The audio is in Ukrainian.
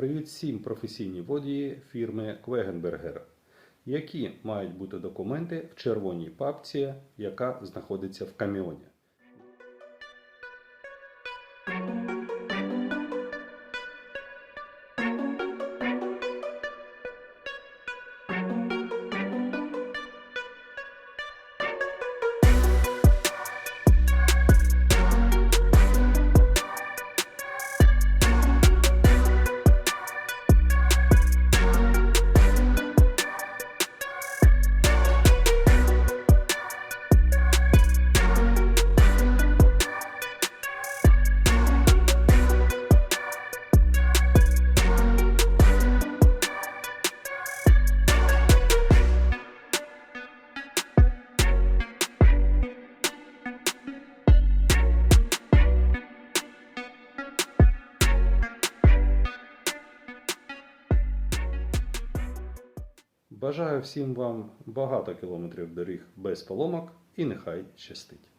Привіт всім професійні водії фірми Квегенбергер, які мають бути документи в червоній папці, яка знаходиться в каміоні. Бажаю всім вам багато кілометрів доріг без поломок і нехай щастить.